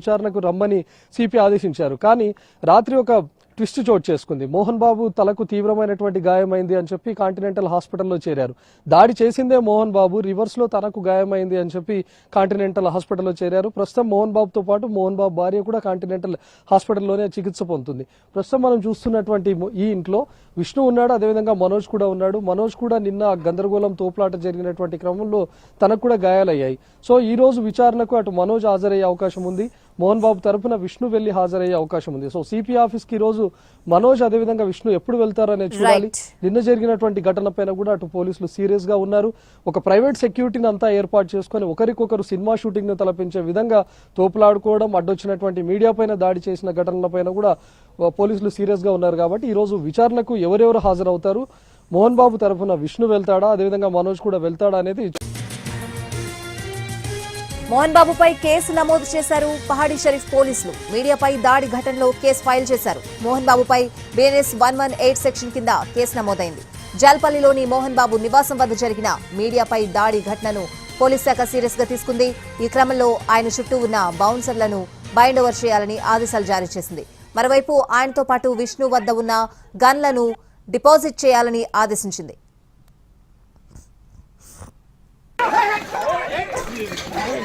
విచారణకు రమ్మని సిపి ఆదేశించారు. కానీ రాత్రి ఒక ట్విస్ట్ చోటు చేసుకుంది. మోహన్ బాబు తలకు తీవ్రమైనటువంటి గాయమైంది అని చెప్పి కాంటినెంటల్ హాస్పిటల్లో చేరారు. దాడి చేసిందే మోహన్ బాబు రివర్స్లో తనకు గాయమైంది అని చెప్పి కాంటినెంటల్ హాస్పిటల్లో చేరారు. ప్రస్తుతం మోహన్ బాబుతో పాటు మోహన్ బాబు భార్య కూడా కాంటినెంటల్ హాస్పిటల్లోనే చికిత్స పొందుతుంది. ప్రస్తుతం మనం చూస్తున్నటువంటి ఈ ఇంట్లో విష్ణు ఉన్నాడు అదేవిధంగా మనోజ్ కూడా ఉన్నాడు. మనోజ్ కూడా నిన్న గందరగోళం తోపులాట జరిగినటువంటి క్రమంలో తనకు కూడా గాయాలయ్యాయి. సో ఈ రోజు విచారణకు అటు మనోజ్ హాజరయ్యే అవకాశం ఉంది. మోహన్ బాబు తరపున విష్ణు వెళ్ళి హాజరయ్యే అవకాశం ఉంది. సో సిపి ఆఫీస్కి రోజు మనోజ్ అదేవిధంగా విష్ణు ఎప్పుడు వెళ్తారనేది చూడాలి. నిన్న జరిగినటువంటి ఘటన పైన కూడా అటు పోలీసులు సీరియస్గా ఉన్నారు. ఒక ప్రైవేట్ సెక్యూరిటీని అంతా ఏర్పాటు చేసుకొని ఒకరికొకరు సినిమా షూటింగ్ను తలపించే విధంగా తోపులాడుకోవడం అడ్డొచ్చినటువంటి మీడియా పైన దాడి చేసిన ఘటనల పైన కూడా పోలీసులు సీరియస్గా ఉన్నారు కాబట్టి ఈ రోజు విచారణకు ఎవరెవరు హాజరవుతారు? మోహన్ బాబు తరఫున విష్ణు వెళ్తాడా? అదేవిధంగా మనోజ్ కూడా వెళ్తాడా అనేది మోహన్ బాబుపై కేసు నమోదు చేశారు పహాడీ షరీఫ్ పోలీసులు. మీడియాపై దాడి ఘటనలో కేసు ఫైల్ చేశారు. Mohan బాబుపై BNS one one eight section కింద కేసు నమోదైంది. జాల్పల్లిలోని మోహన్ బాబు నివాసం వద్ద జరిగిన మీడియాపై దాడి ఘటనను పోలీస్ శాఖ సీరియస్గా తీసుకుంది. ఈ క్రమంలో ఆయన చుట్టూ ఉన్న బౌన్సర్లను బైండ్ ఓవర్ చేయాలని ఆదేశాలు జారీ చేసింది. మరోవైపు ఆయనతో పాటు విష్ణు వద్ద ఉన్న గన్లను డిపాజిట్ చేయాలని ఆదేశించింది.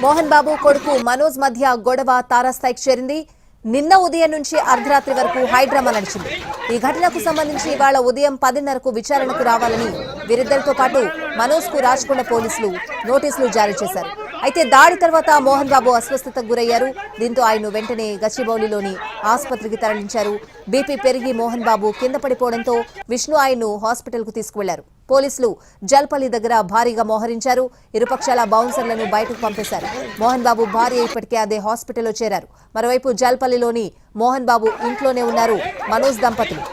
మోహన్ బాబు కొడుకు మనోజ్ మధ్య గొడవ తారాస్థాయికి చేరింది. నిన్న ఉదయం నుంచి అర్ధరాత్రి వరకు హైడ్రామా నడిచింది. ఈ ఘటనకు సంబంధించి ఇవాళ ఉదయం పదిన్నరకు విచారణకు రావాలని వీరిద్దరితో పాటు మనోజ్కు రాచకొండ పోలీసులు నోటీసులు జారీ చేశారు. అయితే దాడి తర్వాత మోహన్ బాబు అస్వస్థతకు గురయ్యారు. దీంతో ఆయన వెంటనే గచ్చిబౌలిలోని ఆసుపత్రికి తరలించారు. బీపీ పెరిగి మోహన్ బాబు కింద పడిపోవడంతో విష్ణు ఆయన్ను హాస్పిటల్కు తీసుకువెళ్ళారు. పోలీసులు జల్పల్లి దగ్గర భారీగా మోహరించారు. ఇరుపక్షాల బౌన్సర్లను బయటకు పంపేశారు. మోహన్ బాబు భార్య ఇప్పటికే అదే హాస్పిటల్లో చేరారు. మరోవైపు జల్పల్లిలోని మోహన్ బాబు ఇంట్లోనే ఉన్నారు మనోజ్ దంపతులు.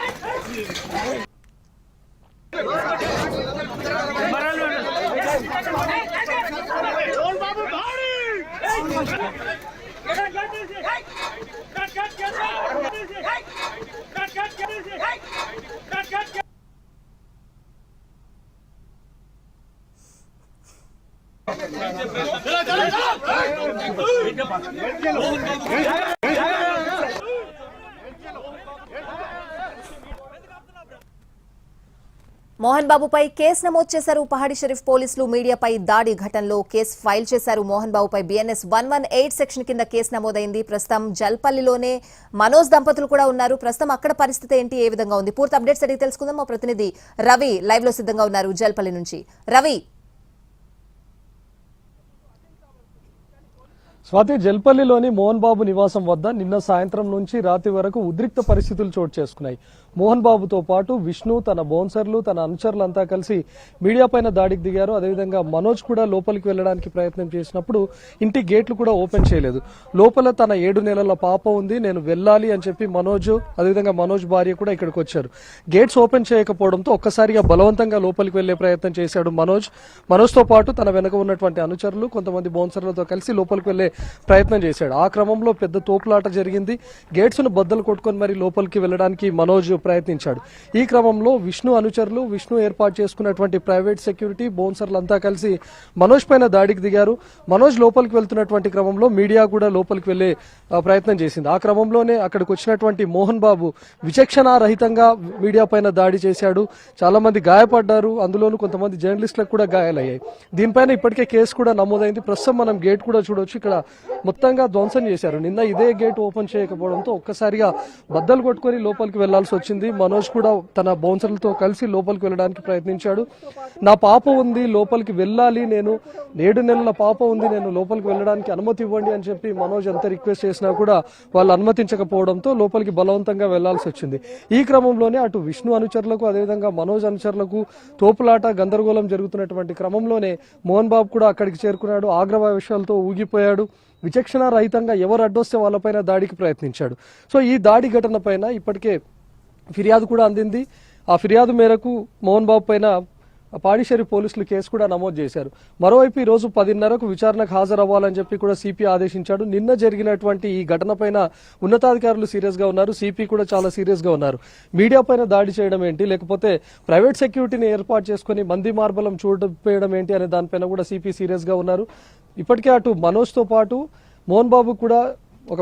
మోహన్ బాబుపై కేసు నమోదు చేశారు పహాడి షరీఫ్ పోలీసులు. మీడియాపై దాడి ఘటనలో కేసు ఫైల్ చేశారు. Mohan బాబుపై BNS one one eight section కింద కేసు నమోదైంది. ప్రస్తుతం జల్పల్లిలోనే మనోజ్ దంపతులు కూడా ఉన్నారు. ప్రస్తుతం అక్కడ పరిస్థితి ఏంటి? ఏ విధంగా ఉంది? పూర్తి అప్డేట్స్ అడిగి తెలుసుకుందాం. మా ప్రతినిధి రవి లైవ్లో సిద్ధంగా ఉన్నారు జల్పల్లి నుంచి. రవి స్వాతి జల్పల్లిలోని మోహన్ బాబు నివాసం వద్ద నిన్న సాయంత్రం నుంచి రాత్రి వరకు ఉద్రిక్త పరిస్థితులు చోటు చేసుకున్నాయి. మోహన్ బాబుతో పాటు విష్ణు తన బౌన్సర్లు తన అనుచరులంతా కలిసి మీడియా పైన దాడికి దిగారు. అదేవిధంగా మనోజ్ కూడా లోపలికి వెళ్ళడానికి ప్రయత్నం చేసినప్పుడు ఇంటి గేట్లు కూడా ఓపెన్ చేయలేదు. లోపల తన ఏడు నెలల పాప ఉంది నేను వెళ్ళాలి అని చెప్పి మనోజ్ అదేవిధంగా మనోజ్ భార్య కూడా ఇక్కడికి వచ్చారు. గేట్స్ ఓపెన్ చేయకపోవడంతో ఒక్కసారిగా బలవంతంగా లోపలికి వెళ్ళే ప్రయత్నం చేశాడు మనోజ్. మనోజ్తో పాటు తన వెనక ఉన్నటువంటి అనుచరులు కొంతమంది బౌన్సర్లతో కలిసి లోపలికి వెళ్ళే ప్రయత్నం చేశాడు. ఆ క్రమంలో పెద్ద తోపులాట జరిగింది. గేట్స్ను బద్దలు కొట్టుకొని మరి లోపలికి వెళ్ళడానికి మనోజ్ ప్రయత్నించాడు. ఈ క్రమంలో విష్ణు అనుచరులు విష్ణు ఏర్పాటు చేసుకున్నటువంటి ప్రైవేట్ సెక్యూరిటీ బోన్సర్లు అంతా కలిసి మనోజ్ పైన దాడికి దిగారు. మనోజ్ లోపలికి వెళ్తున్నటువంటి క్రమంలో మీడియా కూడా లోపలికి వెళ్ళే ప్రయత్నం చేసింది. ఆ క్రమంలోనే అక్కడికి వచ్చినటువంటి మోహన్ బాబు విచక్షణారహితంగా మీడియా పైన దాడి చేశాడు. చాలా మంది గాయపడ్డారు. అందులోనూ కొంతమంది జర్నలిస్టులకు కూడా గాయాలయ్యాయి. దీనిపైన ఇప్పటికే కేసు కూడా నమోదైంది. ప్రస్తుతం మనం గేట్ కూడా చూడొచ్చు. ఇక్కడ మొత్తంగా ధ్వంసం చేశారు. నిన్న ఇదే గేట్ ఓపెన్ చేయకపోవడంతో ఒక్కసారిగా బద్దలు కొట్టుకొని లోపలికి వెళ్ళాల్సి వచ్చింది. మనోజ్ కూడా తన బౌన్సర్లతో కలిసి లోపలికి వెళ్ళడానికి ప్రయత్నించాడు. నా పాప ఉంది లోపలికి వెళ్ళాలి నేను ఏడు నెలల పాప ఉంది నేను లోపలికి వెళ్ళడానికి అనుమతి ఇవ్వండి అని చెప్పి మనోజ్ ఎంత రిక్వెస్ట్ చేసినా కూడా వాళ్ళు అనుమతించకపోవడంతో లోపలికి బలవంతంగా వెళ్ళాల్సి వచ్చింది. ఈ క్రమంలోనే అటు విష్ణు అనుచరులకు అదేవిధంగా మనోజ్ అనుచరులకు తోపులాట గందరగోళం జరుగుతున్నటువంటి క్రమంలోనే మోహన్ బాబు కూడా అక్కడికి చేరుకున్నాడు. ఆగ్రహ విషయాలతో ఊగిపోయాడు. విచక్షణ రహితంగా ఎవరు అడ్డొస్తే వాళ్ళపైన దాడికి ప్రయత్నించాడు. సో ఈ దాడి ఘటన పైన ఇప్పటికే ఫిర్యాదు కూడా అందింది. ఆ ఫిర్యాదు మేరకు మోహన్ బాబు పైన పాడిషేరి పోలీసులు కేసు కూడా నమోదు చేశారు. మరోవైపు ఈ రోజు పదిన్నరకు విచారణకు హాజరవ్వాలని చెప్పి కూడా సిపి ఆదేశించాడు. నిన్న జరిగినటువంటి ఈ ఘటనపైన ఉన్నతాధికారులు సీరియస్గా ఉన్నారు. సిపి కూడా చాలా సీరియస్గా ఉన్నారు. మీడియా పైన దాడి చేయడం ఏంటి? లేకపోతే ప్రైవేట్ సెక్యూరిటీని ఏర్పాటు చేసుకుని మంది మార్బలం చూడపేయడం ఏంటి అనే దానిపైన కూడా సిపి సీరియస్గా ఉన్నారు. ఇప్పటికే అటు మనోజ్తో పాటు మోహన్ బాబు కూడా ఒక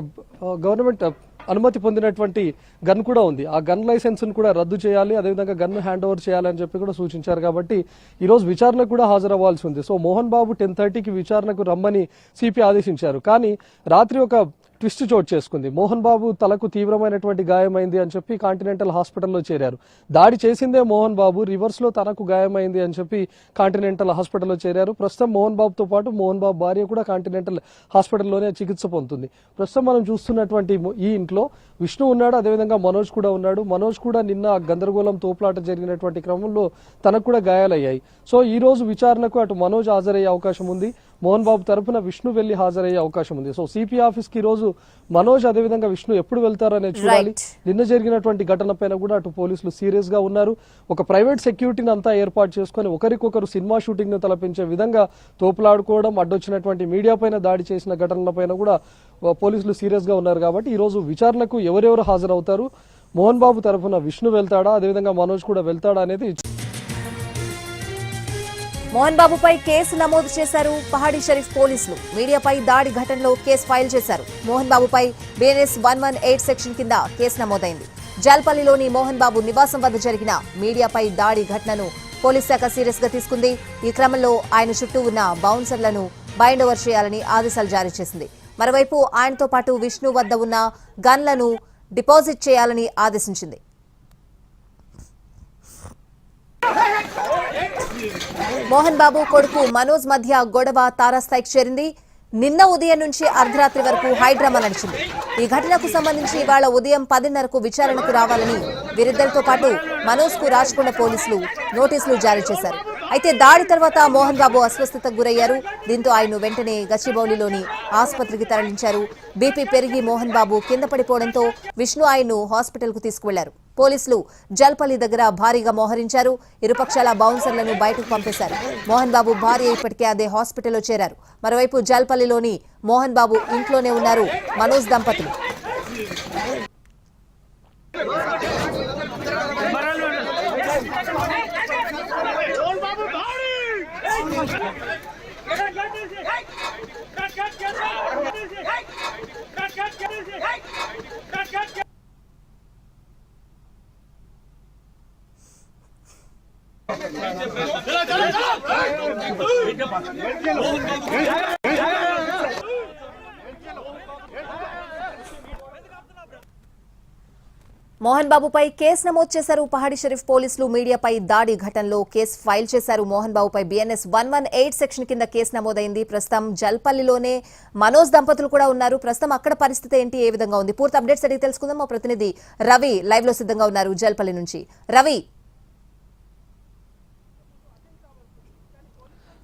గవర్నమెంట్ అనుమతి పొందినటువంటి గన్ కూడా ఉంది. ఆ గన్ లైసెన్స్ కూడా రద్దు చేయాలి అదేవిధంగా గన్ హ్యాండ్ ఓవర్ చేయాలని చెప్పి కూడా సూచించారు కాబట్టి ఈరోజు విచారణకు కూడా హాజరవ్వాల్సి ఉంది. సో మోహన్ బాబు టెన్ థర్టీకి విచారణకు రమ్మని సిపి ఆదేశించారు. కానీ రాత్రి ఒక ట్విస్ట్ చోటు చేసుకుంది. మోహన్ బాబు తలకు తీవ్రమైనటువంటి గాయమైంది అని చెప్పి కాంటినెంటల్ హాస్పిటల్లో చేరారు. దాడి చేసిందే మోహన్ బాబు రివర్స్లో తనకు గాయమైంది అని చెప్పి కాంటినెంటల్ హాస్పిటల్లో చేరారు. ప్రస్తుతం మోహన్ బాబుతో పాటు మోహన్ బాబు భార్య కూడా కాంటినెంటల్ హాస్పిటల్లోనే చికిత్స పొందుతుంది. ప్రస్తుతం మనం చూస్తున్నటువంటి ఈ ఇంట్లో విష్ణు ఉన్నాడు అదేవిధంగా మనోజ్ కూడా ఉన్నాడు. మనోజ్ కూడా నిన్న గందరగోళం తోపులాట జరిగినటువంటి క్రమంలో తనకు కూడా గాయాలయ్యాయి. సో ఈ రోజు విచారణకు అటు మనోజ్ హాజరయ్యే అవకాశం ఉంది. మోహన్ బాబు తరపున విష్ణు వెళ్ళి హాజరయ్యే అవకాశం ఉంది. సో సిపి ఆఫీస్కి రోజు మనోజ్ అదేవిధంగా విష్ణు ఎప్పుడు వెళ్తారనేది చూడాలి. నిన్న జరిగినటువంటి ఘటన పైన కూడా అటు పోలీసులు సీరియస్గా ఉన్నారు. ఒక ప్రైవేట్ సెక్యూరిటీని అంతా ఏర్పాటు చేసుకొని ఒకరికొకరు సినిమా షూటింగ్ను తలపించే విధంగా తోపులాడుకోవడం అడ్డొచ్చినటువంటి మీడియా పైన దాడి చేసిన ఘటనల పైన కూడా పోలీసులు సీరియస్గా ఉన్నారు కాబట్టి ఈ రోజు విచారణకు ఎవరెవరు హాజరవుతారు? మోహన్ బాబు తరఫున విష్ణు వెళ్తాడా? అదేవిధంగా మనోజ్ కూడా వెళ్తాడా అనేది మోహన్ బాబుపై కేసు నమోదు చేశారు పహాడీ షరీఫ్ పోలీసులు. మీడియాపై దాడి ఘటనలో కేసు ఫైల్ చేశారు. Mohan బాబుపై BNS one one eight section కింద కేసు నమోదైంది. జాల్పల్లిలోని మోహన్ బాబు నివాసం వద్ద జరిగిన మీడియాపై దాడి ఘటనను పోలీస్ శాఖ సీరియస్గా తీసుకుంది. ఈ క్రమంలో ఆయన చుట్టూ ఉన్న బౌన్సర్లను బైండ్ ఓవర్ చేయాలని ఆదేశాలు జారీ చేసింది. మరోవైపు ఆయనతో పాటు విష్ణు వద్ద ఉన్న గన్లను డిపాజిట్ చేయాలని ఆదేశించింది. మోహన్ బాబు కొడుకు మనోజ్ మధ్య గొడవ తారాస్థాయికి చేరింది. నిన్న ఉదయం నుంచి అర్ధరాత్రి వరకు హైడ్రామా నడిచింది. ఈ ఘటనకు సంబంధించి ఇవాళ ఉదయం పదిన్నరకు విచారణకు రావాలని వీరిద్దరితో పాటు మనోజ్కు రాచకొండ పోలీసులు నోటీసులు జారీ చేశారు. అయితే దాడి తర్వాత మోహన్ బాబు అస్వస్థతకు గురయ్యారు. దీంతో ఆయన వెంటనే గచ్చిబౌలిలోని ఆసుపత్రికి తరలించారు. బీపీ పెరిగి మోహన్ బాబు కింద పడిపోవడంతో విష్ణు ఆయన్ను హాస్పిటల్కు తీసుకువెళ్ళారు. పోలీసులు జల్పల్లి దగ్గర భారీగా మోహరించారు. ఇరుపక్షాల బౌన్సర్లను బయటకు పంపేశారు. మోహన్ బాబు భార్య ఇప్పటికే అదే హాస్పిటల్లో చేరారు. మరోవైపు జల్పల్లిలోని మోహన్ బాబు ఇంట్లోనే ఉన్నారు మనోజ్ దంపతులు. चलो चलो चलो మోహన్ బాబుపై కేసు నమోదు చేశారు పహాడి షరీఫ్ పోలీసులు. మీడియాపై దాడి ఘటనలో కేసు ఫైల్ చేశారు. Mohan బాబుపై BNS one one eight section కింద కేసు నమోదైంది. ప్రస్తుతం జల్పల్లిలోనే మనోజ్ దంపతులు కూడా ఉన్నారు. ప్రస్తుతం అక్కడ పరిస్థితి ఏంటి? ఏ విధంగా ఉంది? పూర్తి అప్డేట్స్ అడిగి తెలుసుకుందాం. మా ప్రతినిధి రవి లైవ్లో సిద్ధంగా ఉన్నారు జల్పల్లి నుంచి. రవి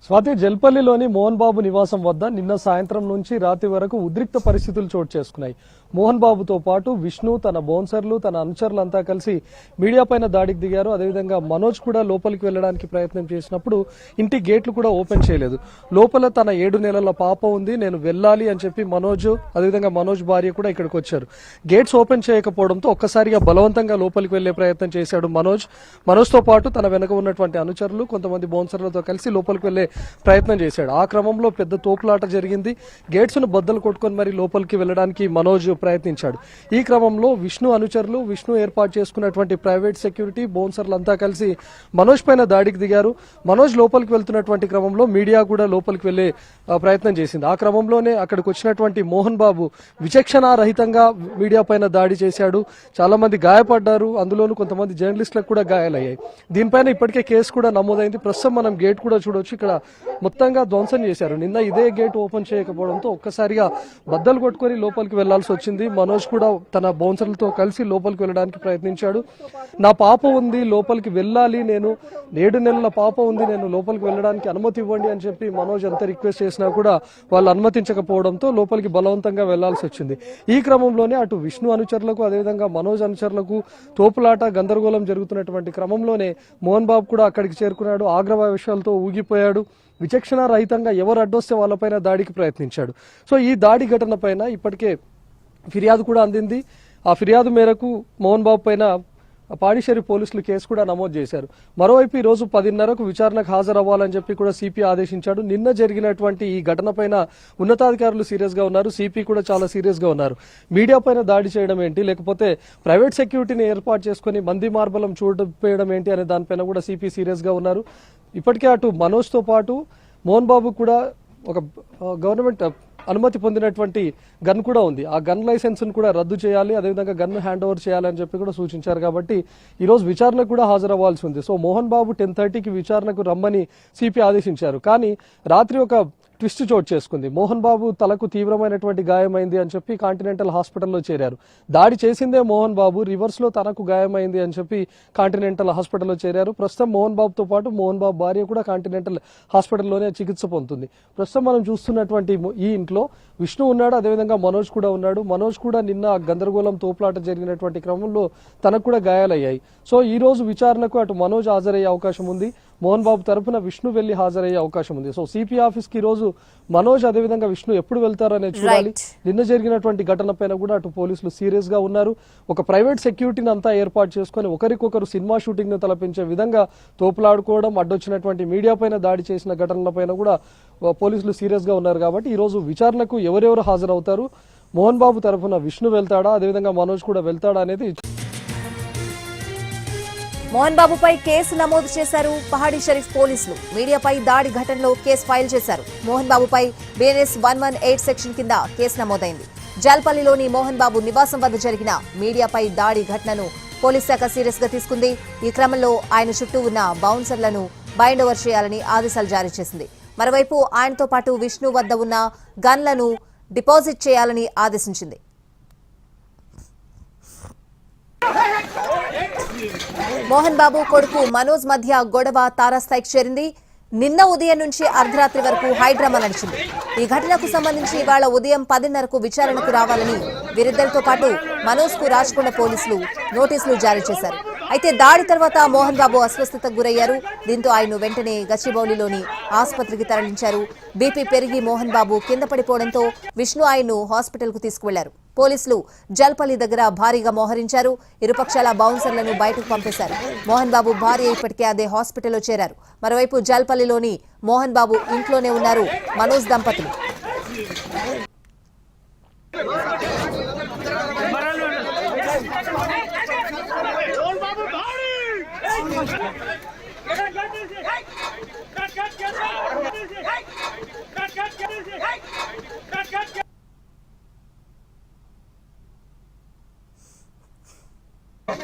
స్వాతి జల్పల్లిలోని మోహన్ బాబు నివాసం వద్ద నిన్న సాయంత్రం నుంచి రాత్రి వరకు ఉద్రిక్త పరిస్థితులు చోటు చేసుకున్నాయి. మోహన్ బాబుతో పాటు విష్ణు తన బౌన్సర్లు తన అనుచరులంతా కలిసి మీడియా పైన దాడికి దిగారు. అదేవిధంగా మనోజ్ కూడా లోపలికి వెళ్ళడానికి ప్రయత్నం చేసినప్పుడు ఇంటి గేట్లు కూడా ఓపెన్ చేయలేదు. లోపల తన ఏడు నెలల పాప ఉంది నేను వెళ్ళాలి అని చెప్పి మనోజ్ అదేవిధంగా మనోజ్ భార్య కూడా ఇక్కడికి వచ్చారు. గేట్స్ ఓపెన్ చేయకపోవడంతో ఒక్కసారిగా బలవంతంగా లోపలికి వెళ్ళే ప్రయత్నం చేశాడు మనోజ్. మనోజ్తో పాటు తన వెనక ఉన్నటువంటి అనుచరులు కొంతమంది బౌన్సర్లతో కలిసి లోపలికి వెళ్ళే ప్రయత్నం చేశాడు. ఆ క్రమంలో పెద్ద తోపులాట జరిగింది. గేట్స్ను బద్దలు కొట్టుకొని మరి లోపలికి వెళ్ళడానికి మనోజ్ ప్రయత్నించాడు. ఈ క్రమంలో విష్ణు అనుచరులు విష్ణు ఏర్పాటు చేసుకున్నటువంటి ప్రైవేట్ సెక్యూరిటీ బోన్సర్లు అంతా కలిసి మనోజ్ పైన దాడికి దిగారు. మనోజ్ లోపలికి వెళ్తున్నటువంటి క్రమంలో మీడియా కూడా లోపలికి వెళ్ళే ప్రయత్నం చేసింది. ఆ క్రమంలోనే అక్కడికి వచ్చినటువంటి మోహన్ బాబు విచక్షణారహితంగా మీడియా పైన దాడి చేశాడు. చాలా మంది గాయపడ్డారు. అందులోనూ కొంతమంది జర్నలిస్టులకు కూడా గాయాలయ్యాయి. దీనిపైన ఇప్పటికే కేసు కూడా నమోదైంది. ప్రస్తుతం మనం గేట్ కూడా చూడొచ్చు. ఇక్కడ మొత్తంగా ధ్వంసం చేశారు. నిన్న ఇదే గేట్ ఓపెన్ చేయకపోవడంతో ఒక్కసారిగా బద్దలు కొట్టుకొని లోపలికి వెళ్ళాల్సి వచ్చింది. మనోజ్ కూడా తన బౌన్సర్లతో కలిసి లోపలికి వెళ్ళడానికి ప్రయత్నించాడు. నా పాప ఉంది లోపలికి వెళ్ళాలి నేను ఏడు నెలల పాప ఉంది నేను లోపలికి వెళ్ళడానికి అనుమతి ఇవ్వండి అని చెప్పి మనోజ్ ఎంత రిక్వెస్ట్ చేసినా కూడా వాళ్ళు అనుమతించకపోవడంతో లోపలికి బలవంతంగా వెళ్ళాల్సి వచ్చింది. ఈ క్రమంలోనే అటు విష్ణు అనుచరులకు అదేవిధంగా మనోజ్ అనుచరులకు తోపులాట గందరగోళం జరుగుతున్నటువంటి క్రమంలోనే మోహన్ బాబు కూడా అక్కడికి చేరుకున్నాడు. ఆగ్రవ విషయాలతో ఊగిపోయాడు. విచక్షణ రహితంగా ఎవరు అడ్డొస్తే వాళ్ళపైన దాడికి ప్రయత్నించాడు. సో ఈ దాడి ఘటన పైన ఇప్పటికే ఫిర్యాదు కూడా అందింది. ఆ ఫిర్యాదు మేరకు మోహన్ బాబు పైన పాడిషేరి పోలీసులు కేసు కూడా నమోదు చేశారు. మరోవైపు ఈ రోజు పదిన్నరకు విచారణకు హాజరవ్వాలని చెప్పి కూడా సిపి ఆదేశించాడు. నిన్న జరిగినటువంటి ఈ ఘటనపైన ఉన్నతాధికారులు సీరియస్గా ఉన్నారు. సిపి కూడా చాలా సీరియస్గా ఉన్నారు. మీడియా పైన దాడి చేయడం ఏంటి? లేకపోతే ప్రైవేట్ సెక్యూరిటీని ఏర్పాటు చేసుకుని మంది మార్బలం చూడడం ఏంటి అనే దానిపైన కూడా సిపి సీరియస్గా ఉన్నారు. ఇప్పటికే అటు మనోజ్తో పాటు మోహన్ బాబు కూడా ఒక గవర్నమెంట్ అనుమతి పొందినటువంటి గన్ కూడా ఉంది. ఆ గన్ లైసెన్స్ను కూడా రద్దు చేయాలి అదేవిధంగా గన్ హ్యాండ్ ఓవర్ చేయాలి అని చెప్పి కూడా సూచించారు కాబట్టి ఈరోజు విచారణకు కూడా హాజరవ్వాల్సి ఉంది. సో మోహన్ బాబు టెన్ థర్టీకి విచారణకు రమ్మని సిపి ఆదేశించారు. కానీ రాత్రి ఒక ట్విస్ట్ చోటు చేసుకుంది. మోహన్ బాబు తలకు తీవ్రమైనటువంటి గాయమైంది అని చెప్పి కాంటినెంటల్ హాస్పిటల్లో చేరారు. దాడి చేసిందే మోహన్ బాబు రివర్స్లో తనకు గాయమైంది అని చెప్పి కాంటినెంటల్ హాస్పిటల్లో చేరారు. ప్రస్తుతం మోహన్ బాబుతో పాటు మోహన్ బాబు భార్య కూడా కాంటినెంటల్ హాస్పిటల్లోనే చికిత్స పొందుతుంది. ప్రస్తుతం మనం చూస్తున్నటువంటి ఈ ఇంట్లో విష్ణు ఉన్నాడు అదేవిధంగా మనోజ్ కూడా ఉన్నాడు. మనోజ్ కూడా నిన్న గందరగోళం తోపులాట జరిగినటువంటి క్రమంలో తనకు కూడా గాయాలయ్యాయి. సో ఈ రోజు విచారణకు అటు మనోజ్ హాజరయ్యే అవకాశం ఉంది. మోహన్ బాబు తరపున విష్ణు వెళ్ళి హాజరయ్యే అవకాశం ఉంది. సో సిపి ఆఫీస్కి ఈ రోజు మనోజ్ అదేవిధంగా విష్ణు ఎప్పుడు వెళ్తారనేది చూడాలి. నిన్న జరిగినటువంటి ఘటన పైన కూడా అటు పోలీసులు సీరియస్గా ఉన్నారు. ఒక ప్రైవేట్ సెక్యూరిటీని అంతా ఏర్పాటు చేసుకొని ఒకరికొకరు సినిమా షూటింగ్ను తలపించే విధంగా తోపులాడుకోవడం అడ్డొచ్చినటువంటి మీడియా పైన దాడి చేసిన ఘటనల పైన కూడా పోలీసులు సీరియస్గా ఉన్నారు కాబట్టి ఈ రోజు విచారణకు ఎవరెవరు హాజరవుతారు? మోహన్ బాబు తరఫున విష్ణు వెళ్తాడా? అదేవిధంగా మనోజ్ కూడా వెళ్తాడా అనేది మోహన్ బాబుపై కేసు నమోదు చేశారు పహాడీ షరీఫ్ పోలీసులు. మీడియాపై దాడి ఘటనలో కేసు ఫైల్ చేశారు. Mohan బాబుపై BNS one one eight section కింద కేసు నమోదైంది. జాల్పల్లిలోని మోహన్ బాబు నివాసం వద్ద జరిగిన మీడియాపై దాడి ఘటనను పోలీస్ శాఖ సీరియస్గా తీసుకుంది. ఈ క్రమంలో ఆయన చుట్టూ ఉన్న బౌన్సర్లను బైండ్ ఓవర్ చేయాలని ఆదేశాలు జారీ చేసింది. మరోవైపు ఆయనతో పాటు విష్ణు వద్ద ఉన్న గన్లను డిపాజిట్ చేయాలని ఆదేశించింది. మోహన్ బాబు కొడుకు మనోజ్ మధ్య గొడవ తారాస్థాయికి చేరింది. నిన్న ఉదయం నుంచి అర్ధరాత్రి వరకు హైడ్రామా నడిచింది. ఈ ఘటనకు సంబంధించి ఇవాళ ఉదయం పదిన్నరకు విచారణకు రావాలని వీరిద్దరితో పాటు మనోజ్కు రాచకొండ పోలీసులు నోటీసులు జారీ చేశారు. అయితే దాడి తర్వాత మోహన్ బాబు అస్వస్థతకు గురయ్యారు. దీంతో ఆయన వెంటనే గచ్చిబౌలిలోని ఆసుపత్రికి తరలించారు. బీపీ పెరిగి మోహన్ బాబు కింద పడిపోవడంతో విష్ణు ఆయన్ను హాస్పిటల్కు తీసుకువెళ్ళారు. పోలీసులు జల్పల్లి దగ్గర భారీగా మోహరించారు. ఇరుపక్షాల బౌన్సర్లను బయటకు పంపేశారు. మోహన్ బాబు భార్య ఇప్పటికే అదే హాస్పిటల్లో చేరారు. మరోవైపు జల్పల్లిలోని మోహన్ బాబు ఇంట్లోనే ఉన్నారు మనోజ్ దంపతులు. మోహన్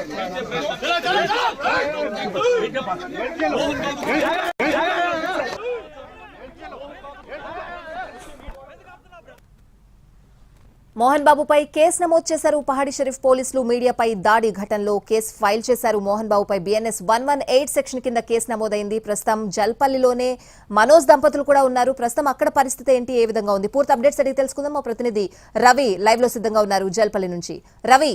బాబుపై కేసు నమోదు చేశారు. పహాడి షరీఫ్ పోలీసులు మీడియాపై దాడి ఘటనలో కేసు ఫైల్ చేశారు. Mohan బాబుపై BNS one one eight section కింద కేసు నమోదైంది. ప్రస్తుతం జల్పల్లిలోనే మనోజ్ దంపతులు కూడా ఉన్నారు. ప్రస్తుతం అక్కడ పరిస్థితి ఏంటి? ఏ విధంగా ఉంది? పూర్తి అప్డేట్స్ అడిగి తెలుసుకుందాం. మా ప్రతినిధి రవి లైవ్లో సిద్ధంగా ఉన్నారు జల్పల్లి నుంచి. రవి!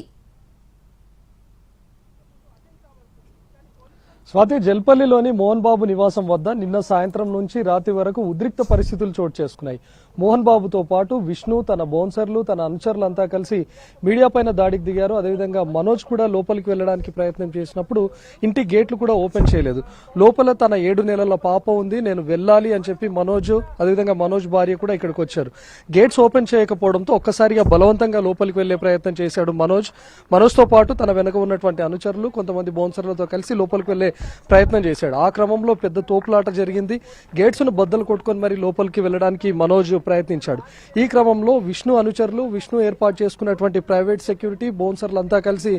స్వాతి జల్పల్లిలోని మోహన్ బాబు నివాసం వద్ద నిన్న సాయంత్రం నుంచి రాత్రి వరకు ఉద్రిక్త పరిస్థితులు చోటు చేసుకున్నాయి. మోహన్ బాబుతో పాటు విష్ణు తన బౌన్సర్లు తన అనుచరులంతా కలిసి మీడియా పైన దాడికి దిగారు. అదేవిధంగా మనోజ్ కూడా లోపలికి వెళ్ళడానికి ప్రయత్నం చేసినప్పుడు ఇంటి గేట్లు కూడా ఓపెన్ చేయలేదు. లోపల తన ఏడు నెలల పాప ఉంది. నేను వెళ్ళాలి అని చెప్పి మనోజ్ అదేవిధంగా మనోజ్ భార్య కూడా ఇక్కడికి వచ్చారు. గేట్స్ ఓపెన్ చేయకపోవడంతో ఒక్కసారిగా బలవంతంగా లోపలికి వెళ్ళే ప్రయత్నం చేశాడు మనోజ్. మనోజ్తో పాటు తన వెనక ఉన్నటువంటి అనుచరులు కొంతమంది బౌన్సర్లతో కలిసి లోపలికి వెళ్ళే ప్రయత్నం చేశాడు. ఆ క్రమంలో పెద్ద తోపులాట జరిగింది. గేట్స్ను బద్దలు కొట్టుకొని మరి లోపలికి వెళ్ళడానికి మనోజ్ ప్రయత్నించాడు. ఈ క్రమంలో విష్ణు అనుచరులు విష్ణు ఏర్పాటు చేసుకున్నటువంటి ప్రైవేట్ సెక్యూరిటీ బౌన్సర్లంతా కలిసి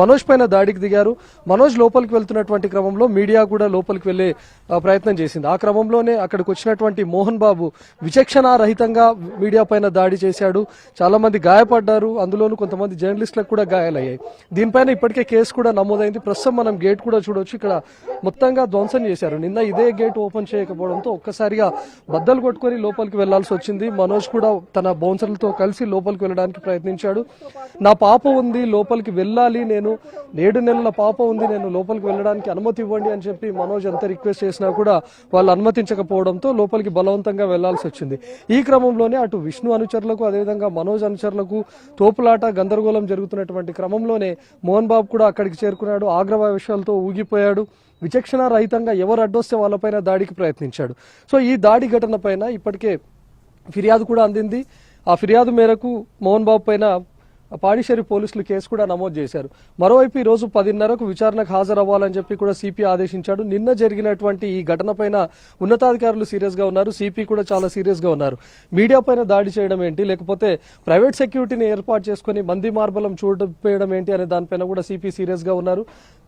మనోజ్ పైన దాడికి దిగారు. మనోజ్ లోపలికి వెళ్తున్నటువంటి క్రమంలో మీడియా కూడా లోపలికి వెళ్ళే ప్రయత్నం చేసింది. ఆ క్రమంలోనే అక్కడికి వచ్చినటువంటి మోహన్ బాబు విచక్షణారహితంగా మీడియా పైన దాడి చేశాడు. చాలా మంది గాయపడ్డారు. అందులోనూ కొంతమంది జర్నలిస్టులకు కూడా గాయాలయ్యాయి. దీనిపైన ఇప్పటికే కేసు కూడా నమోదైంది. ప్రస్తుతం మనం గేట్ కూడా చూడొచ్చు. ఇక్కడ మొత్తంగా ధ్వంసం చేశారు. నిన్న ఇదే గేట్ ఓపెన్ చేయకపోవడంతో ఒక్కసారిగా బద్దలు కొట్టుకొని లోపలికి వెళ్ళాల్సి వచ్చింది. వచ్చింది మనోజ్ కూడా తన బౌన్సర్లతో కలిసి లోపలికి వెళ్ళడానికి ప్రయత్నించాడు. నా పాప ఉంది లోపలికి వెళ్ళాలి నేను. ఏడు నెలల పాప ఉంది నేను లోపలికి వెళ్ళడానికి అనుమతి ఇవ్వండి అని చెప్పి మనోజ్ ఎంత రిక్వెస్ట్ చేసినా కూడా వాళ్ళు అనుమతించకపోవడంతో లోపలికి బలవంతంగా వెళ్ళాల్సి వచ్చింది. ఈ క్రమంలోనే అటు విష్ణు అనుచరులకు అదేవిధంగా మనోజ్ అనుచరులకు తోపులాట గందరగోళం జరుగుతున్నటువంటి క్రమంలోనే మోహన్ బాబు కూడా అక్కడికి చేరుకున్నాడు. ఆగ్రహ ఊగిపోయాడు. విచక్షణ రహితంగా ఎవరు అడ్డొస్తే వాళ్ళపైన దాడికి ప్రయత్నించాడు. సో ఈ దాడి ఘటన పైన ఇప్పటికే ఫిర్యాదు కూడా అందింది. ఆ ఫిర్యాదు మేరకు మోహన్ బాబు పైన పాడిషేరి పోలీసులు కేసు కూడా నమోదు చేశారు. మరోవైపు ఈ రోజు పదిన్నరకు విచారణకు హాజరవ్వాలని చెప్పి కూడా సిపి ఆదేశించాడు. నిన్న జరిగినటువంటి ఈ ఘటనపైన ఉన్నతాధికారులు సీరియస్గా ఉన్నారు. సిపి కూడా చాలా సీరియస్గా ఉన్నారు. మీడియా పైన దాడి చేయడం ఏంటి? లేకపోతే ప్రైవేట్ సెక్యూరిటీని ఏర్పాటు చేసుకుని మంది మార్బలం చూడడం ఏంటి అనే దానిపైన కూడా సిపి సీరియస్గా ఉన్నారు.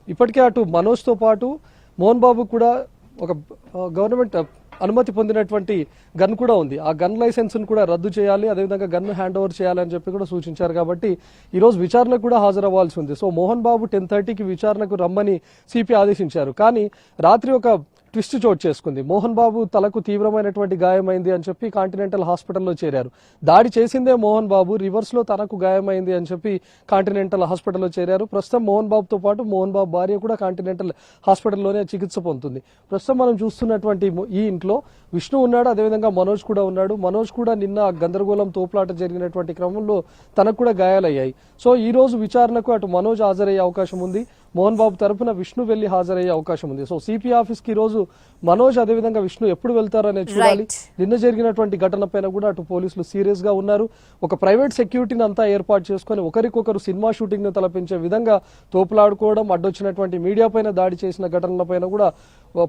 ఇప్పటికే అటు మనోజ్తో పాటు మోహన్ బాబు కూడా ఒక గవర్నమెంట్ అనుమతి పొందినటువంటి గన్ కూడా ఉంది. ఆ గన్ లైసెన్స్ను కూడా రద్దు చేయాలి అదేవిధంగా గన్ హ్యాండ్ ఓవర్ చేయాలని చెప్పి కూడా సూచించారు కాబట్టి ఈరోజు విచారణకు కూడా హాజరవ్వాల్సి ఉంది. సో మోహన్ బాబు టెన్ థర్టీకి విచారణకు రమ్మని సిపి ఆదేశించారు. కానీ రాత్రి ఒక ట్విస్ట్ చోటు చేసుకుంది. మోహన్ బాబు తలకు తీవ్రమైనటువంటి గాయమైంది అని చెప్పి కాంటినెంటల్ హాస్పిటల్లో చేరారు. దాడి చేసిందే మోహన్ బాబు రివర్స్లో తనకు గాయమైంది అని చెప్పి కాంటినెంటల్ హాస్పిటల్లో చేరారు. ప్రస్తుతం మోహన్ బాబుతో పాటు మోహన్ బాబు భార్య కూడా కాంటినెంటల్ హాస్పిటల్లోనే చికిత్స పొందుతుంది. ప్రస్తుతం మనం చూస్తున్నటువంటి ఈ ఇంట్లో విష్ణు ఉన్నాడు అదేవిధంగా మనోజ్ కూడా ఉన్నాడు. మనోజ్ కూడా నిన్న గందరగోళం తోపులాట జరిగినటువంటి క్రమంలో తనకు కూడా గాయాలయ్యాయి. సో ఈ రోజు విచారణకు అటు మనోజ్ హాజరయ్యే అవకాశం ఉంది. మోహన్ బాబు తరపున విష్ణు వెళ్ళి హాజరయ్యే అవకాశం ఉంది. సో సిపి ఆఫీస్కి రోజు మనోజ్ అదేవిధంగా విష్ణు ఎప్పుడు వెళ్తారనేది చూడాలి. నిన్న జరిగినటువంటి ఘటన పైన కూడా అటు పోలీసులు సీరియస్గా ఉన్నారు. ఒక ప్రైవేట్ సెక్యూరిటీని అంతా ఏర్పాటు చేసుకొని ఒకరికొకరు సినిమా షూటింగ్ను తలపించే విధంగా తోపులాడుకోవడం అడ్డొచ్చినటువంటి మీడియా పైన దాడి చేసిన ఘటనల పైన కూడా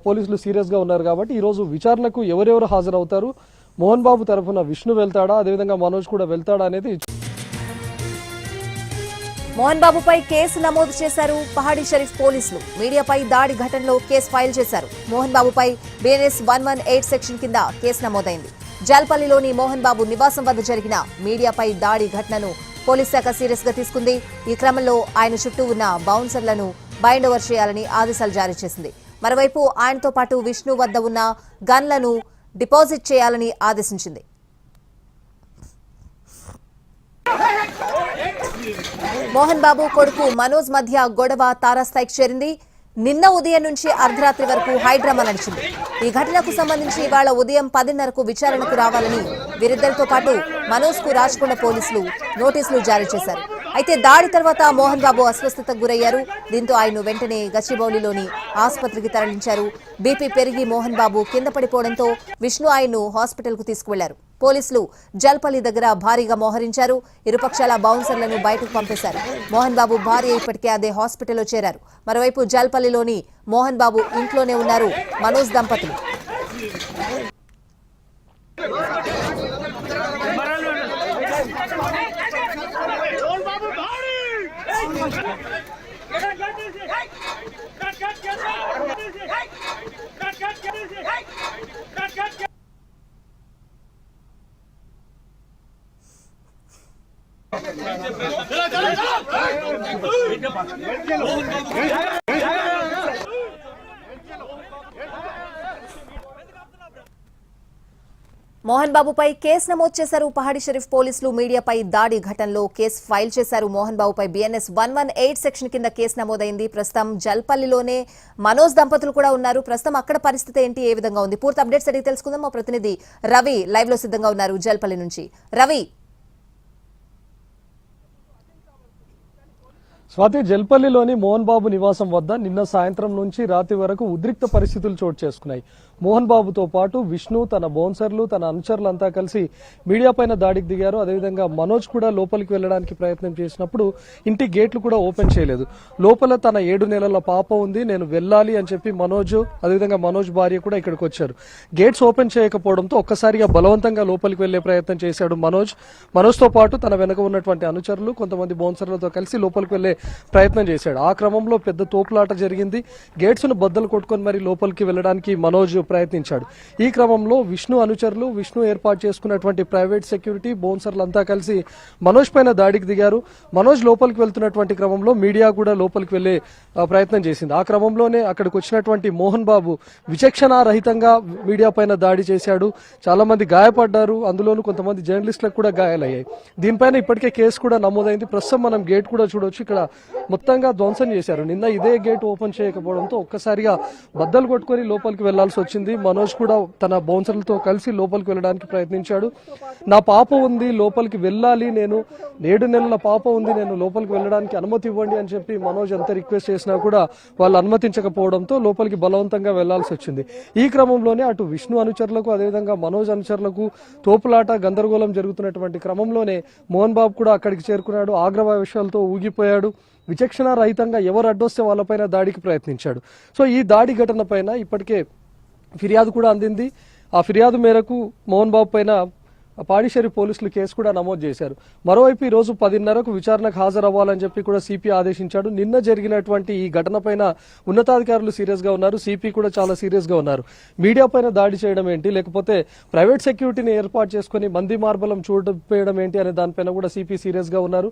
పోలీసులు సీరియస్గా ఉన్నారు కాబట్టి ఈ రోజు విచారణకు ఎవరెవరు హాజరవుతారు? మోహన్ బాబు తరఫున విష్ణు వెళ్తాడా? అదేవిధంగా మనోజ్ కూడా వెళ్తాడా అనేది మోహన్ బాబుపై కేసు నమోదు చేశారు పహాడీ షరీఫ్ పోలీసులు. మీడియాపై దాడి ఘటనలో కేసు ఫైల్ చేశారు. Mohan బాబుపై BNS one one eight section కింద కేసు నమోదైంది. జాల్పల్లిలోని మోహన్ బాబు నివాసం వద్ద జరిగిన మీడియాపై దాడి ఘటనను పోలీస్ శాఖ సీరియస్గా తీసుకుంది. ఈ క్రమంలో ఆయన చుట్టూ ఉన్న బౌన్సర్లను బైండ్ ఓవర్ చేయాలని ఆదేశాలు జారీ చేసింది. మరోవైపు ఆయనతో పాటు విష్ణు వద్ద ఉన్న గన్లను డిపాజిట్ చేయాలని ఆదేశించింది. మోహన్ బాబు కొడుకు మనోజ్ మధ్య గొడవ తారాస్థాయికి చేరింది. నిన్న ఉదయం నుంచి అర్ధరాత్రి వరకు హైడ్రామా నడిచింది. ఈ ఘటనకు సంబంధించి ఇవాళ ఉదయం పదిన్నరకు విచారణకు రావాలని వీరిద్దరితో పాటు మనోజ్కు రాచకొండ పోలీసులు నోటీసులు జారీ చేశారు. అయితే దాడి తర్వాత మోహన్ బాబు అస్వస్థతకు గురయ్యారు. దీంతో ఆయన వెంటనే గచ్చిబౌలిలోని ఆసుపత్రికి తరలించారు. బీపీ పెరిగి మోహన్ బాబు కింద పడిపోవడంతో విష్ణు ఆయన్ను హాస్పిటల్కు తీసుకువెళ్ళారు. పోలీసులు జల్పల్లి దగ్గర భారీగా మోహరించారు. ఇరుపక్షాల బౌన్సర్లను బయటకు పంపేశారు. మోహన్ బాబు భార్య ఇప్పటికే అదే హాస్పిటల్లో చేరారు. మరోవైపు జల్పల్లిలోని మోహన్ బాబు ఇంట్లోనే ఉన్నారు మనోజ్ దంపతులు. మోహన్ బాబుపై కేసు నమోదు చేశారు పహాడి షరీఫ్ పోలీసులు. మీడియాపై దాడి ఘటనలో కేసు ఫైల్ చేశారు Mohan బాబుపై BNS one one eight section కింద కేసు నమోదైంది. ప్రస్తుతం జల్పల్లిలోనే మనోజ్ దంపతులు కూడా ఉన్నారు. ప్రస్తుతం అక్కడ పరిస్థితి ఏంటి? ఏ విధంగా ఉంది? పూర్తి అప్డేట్స్ అడిగి తెలుసుకుందాం. మా ప్రతినిధి రవి లైవ్లో సిద్ధంగా ఉన్నారు జల్పల్లి నుంచి. రవి స్వాతి జల్పల్లిలోని మోహన్ బాబు నివాసం వద్ద నిన్న సాయంత్రం నుంచి రాత్రి వరకు ఉద్రిక్త పరిస్థితులు చోటు చేసుకున్నాయి. మోహన్ బాబుతో పాటు విష్ణు తన బౌన్సర్లు తన అనుచరులంతా కలిసి మీడియా పైన దాడికి దిగారు. అదేవిధంగా మనోజ్ కూడా లోపలికి వెళ్ళడానికి ప్రయత్నం చేసినప్పుడు ఇంటి గేట్లు కూడా ఓపెన్ చేయలేదు. లోపల తన ఏడు నెలల పాప ఉంది నేను వెళ్ళాలి అని చెప్పి మనోజ్ అదేవిధంగా మనోజ్ భార్య కూడా ఇక్కడికి వచ్చారు. గేట్స్ ఓపెన్ చేయకపోవడంతో ఒక్కసారిగా బలవంతంగా లోపలికి వెళ్ళే ప్రయత్నం చేశాడు మనోజ్. మనోజ్తో పాటు తన వెనక ఉన్నటువంటి అనుచరులు కొంతమంది బౌన్సర్లతో కలిసి లోపలికి వెళ్ళే ప్రయత్నం చేశాడు. ఆ క్రమంలో పెద్ద తోపులాట జరిగింది. గేట్స్ను బద్దలు కొట్టుకొని మరి లోపలికి వెళ్ళడానికి మనోజ్ ప్రయత్నించాడు. ఈ క్రమంలో విష్ణు అనుచరులు విష్ణు ఏర్పాటు చేసుకున్నటువంటి ప్రైవేట్ సెక్యూరిటీ బోన్సర్లు అంతా కలిసి మనోజ్ పైన దాడికి దిగారు. మనోజ్ లోపలికి వెళ్తున్నటువంటి క్రమంలో మీడియా కూడా లోపలికి వెళ్ళే ప్రయత్నం చేసింది. ఆ క్రమంలోనే అక్కడికి వచ్చినటువంటి మోహన్ బాబు విచక్షణారహితంగా మీడియా పైన దాడి చేశాడు. చాలా మంది గాయపడ్డారు. అందులోనూ కొంతమంది జర్నలిస్టులకు కూడా గాయాలయ్యాయి. దీనిపైన ఇప్పటికే కేసు కూడా నమోదైంది. ప్రస్తుతం మనం గేట్ కూడా చూడొచ్చు. ఇక్కడ మొత్తంగా ధ్వంసం చేశారు. నిన్న ఇదే గేట్ ఓపెన్ చేయకపోవడంతో ఒక్కసారిగా బద్దలు కొట్టుకొని లోపలికి వెళ్ళాల్సి వచ్చింది. మనోజ్ కూడా తన బౌన్సర్లతో కలిసి లోపలికి వెళ్ళడానికి ప్రయత్నించాడు. నా పాప ఉంది లోపలికి వెళ్ళాలి నేను ఏడు నెలల పాప ఉంది నేను లోపలికి వెళ్ళడానికి అనుమతి ఇవ్వండి అని చెప్పి మనోజ్ ఎంత రిక్వెస్ట్ చేసినా కూడా వాళ్ళు అనుమతించకపోవడంతో లోపలికి బలవంతంగా వెళ్ళాల్సి వచ్చింది. ఈ క్రమంలోనే అటు విష్ణు అనుచరులకు అదేవిధంగా మనోజ్ అనుచరులకు తోపులాట గందరగోళం జరుగుతున్నటువంటి క్రమంలోనే మోహన్ బాబు కూడా అక్కడికి చేరుకున్నాడు. ఆగ్రహ విషయాలతో ఊగిపోయాడు. విచక్షణ రహితంగా ఎవరు అడ్డొస్తే వాళ్ళపైన దాడికి ప్రయత్నించాడు. సో ఈ దాడి ఘటన పైన ఇప్పటికే ఫిర్యాదు కూడా అందింది. ఆ ఫిర్యాదు మేరకు మోహన్ బాబు పైన పాడిషేరి పోలీసులు కేసు కూడా నమోదు చేశారు. మరోవైపు ఈ రోజు పదిన్నరకు విచారణకు హాజరవ్వాలని చెప్పి కూడా సిపి ఆదేశించాడు. నిన్న జరిగినటువంటి ఈ ఘటనపైన ఉన్నతాధికారులు సీరియస్గా ఉన్నారు. సిపి కూడా చాలా సీరియస్గా ఉన్నారు. మీడియా పైన దాడి చేయడం ఏంటి? లేకపోతే ప్రైవేట్ సెక్యూరిటీని ఏర్పాటు చేసుకుని మంది మార్బలం చూడపేయడం ఏంటి అనే దానిపైన కూడా సిపి సీరియస్గా ఉన్నారు.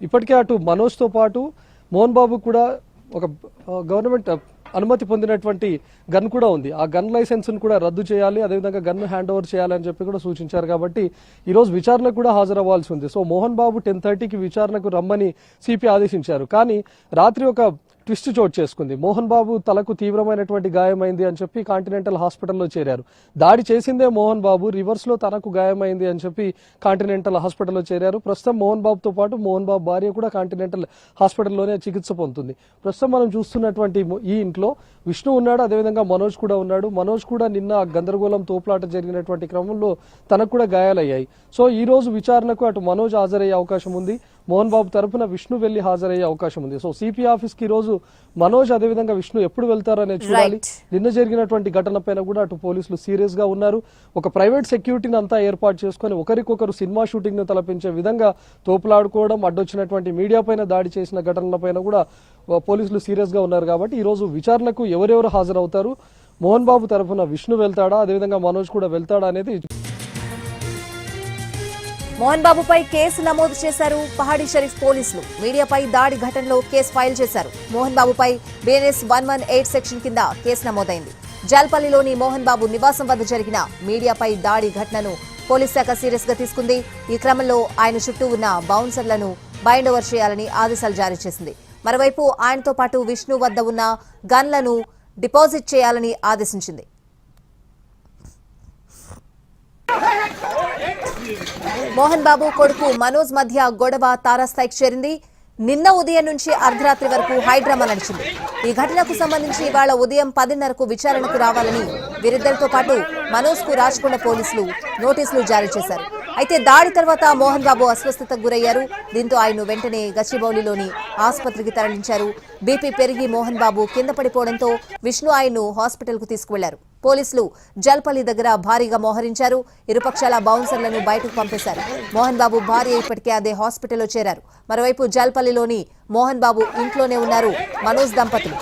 ఇప్పటికే అటు మనోజ్తో పాటు మోహన్ బాబు కూడా ఒక గవర్నమెంట్ అనుమతి పొందినటువంటి గన్ కూడా ఉంది. ఆ గన్ లైసెన్స్ కూడా రద్దు చేయాలి అదేవిధంగా గన్ హ్యాండ్ ఓవర్ చేయాలని చెప్పి కూడా సూచించారు కాబట్టి ఈరోజు విచారణకు కూడా హాజరవ్వాల్సి ఉంది. సో మోహన్ బాబు టెన్ థర్టీకి విచారణకు రమ్మని సిపి ఆదేశించారు. కానీ రాత్రి ఒక ట్విస్ట్ చోటు చేసుకుంది. మోహన్ బాబు తలకు తీవ్రమైనటువంటి గాయమైంది అని చెప్పి కాంటినెంటల్ హాస్పిటల్లో చేరారు. దాడి చేసిందే మోహన్ బాబు రివర్స్లో తనకు గాయమైంది అని చెప్పి కాంటినెంటల్ హాస్పిటల్లో చేరారు. ప్రస్తుతం మోహన్ బాబుతో పాటు మోహన్ బాబు భార్య కూడా కాంటినెంటల్ హాస్పిటల్లోనే చికిత్స పొందుతుంది. ప్రస్తుతం మనం చూస్తున్నటువంటి ఈ ఇంట్లో విష్ణు ఉన్నాడు అదేవిధంగా మనోజ్ కూడా ఉన్నాడు. మనోజ్ కూడా నిన్న గందరగోళం తోపులాట జరిగినటువంటి క్రమంలో తనకు కూడా గాయాలయ్యాయి. సో ఈ రోజు విచారణకు అటు మనోజ్ హాజరయ్యే అవకాశం ఉంది. మోహన్ బాబు తరపున విష్ణు వెళ్ళి హాజరయ్యే అవకాశం ఉంది. సో సిపి ఆఫీస్కి రోజు మనోజ్ అదేవిధంగా విష్ణు ఎప్పుడు వెళ్తారనేది చూడాలి. నిన్న జరిగినటువంటి ఘటన పైన కూడా అటు పోలీసులు సీరియస్గా ఉన్నారు. ఒక ప్రైవేట్ సెక్యూరిటీని అంతా ఏర్పాటు చేసుకొని ఒకరికొకరు సినిమా షూటింగ్ను తలపించే విధంగా తోపులాడుకోవడం అడ్డొచ్చినటువంటి మీడియా పైన దాడి చేసిన ఘటనల పైన కూడా పోలీసులు సీరియస్గా ఉన్నారు కాబట్టి ఈ రోజు విచారణకు ఎవరెవరు హాజరవుతారు? మోహన్ బాబు తరఫున విష్ణు వెళ్తాడా? అదేవిధంగా మనోజ్ కూడా వెళ్తాడా అనేది మోహన్ బాబుపై కేసు నమోదు చేశారు పహాడీ షరీఫ్ పోలీసులు. మీడియాపై దాడి ఘటనలో కేసు ఫైల్ చేశారు. Mohan బాబుపై BNS one one eight section కింద కేసు నమోదైంది. జాల్పల్లిలోని మోహన్ బాబు నివాసం వద్ద జరిగిన మీడియాపై దాడి ఘటనను పోలీస్ శాఖ సీరియస్గా తీసుకుంది. ఈ క్రమంలో ఆయన చుట్టూ ఉన్న బౌన్సర్లను బైండ్ ఓవర్ చేయాలని ఆదేశాలు జారీ చేసింది. మరోవైపు ఆయనతో పాటు విష్ణు వద్ద ఉన్న గన్లను డిపాజిట్ చేయాలని ఆదేశించింది. మోహన్ బాబు కొడుకు మనోజ్ మధ్య గొడవ తారాస్థాయికి చేరింది. నిన్న ఉదయం నుంచి అర్ధరాత్రి వరకు హైడ్రామా నడిచింది. ఈ ఘటనకు సంబంధించి ఇవాళ ఉదయం పదిన్నరకు విచారణకు రావాలని వీరిద్దరితో పాటు మనోజ్కు రాచకొండ పోలీసులు నోటీసులు జారీ చేశారు. అయితే దాడి తర్వాత మోహన్ బాబు అస్వస్థతకు గురయ్యారు. దీంతో ఆయన వెంటనే గచ్చిబౌలిలోని ఆసుపత్రికి తరలించారు. బీపీ పెరిగి మోహన్ బాబు కింద పడిపోవడంతో విష్ణు ఆయన్ను హాస్పిటల్కు తీసుకువెళ్ళారు. పోలీసులు జల్పల్లి దగ్గర భారీగా మోహరించారు. ఇరుపక్షాల బౌన్సర్లను బయటకు పంపేశారు. మోహన్ బాబు భార్య ఇప్పటికే అదే హాస్పిటల్లో చేరారు. మరోవైపు జల్పల్లిలోని మోహన్ బాబు ఇంట్లోనే ఉన్నారు మనోజ్ దంపతులు.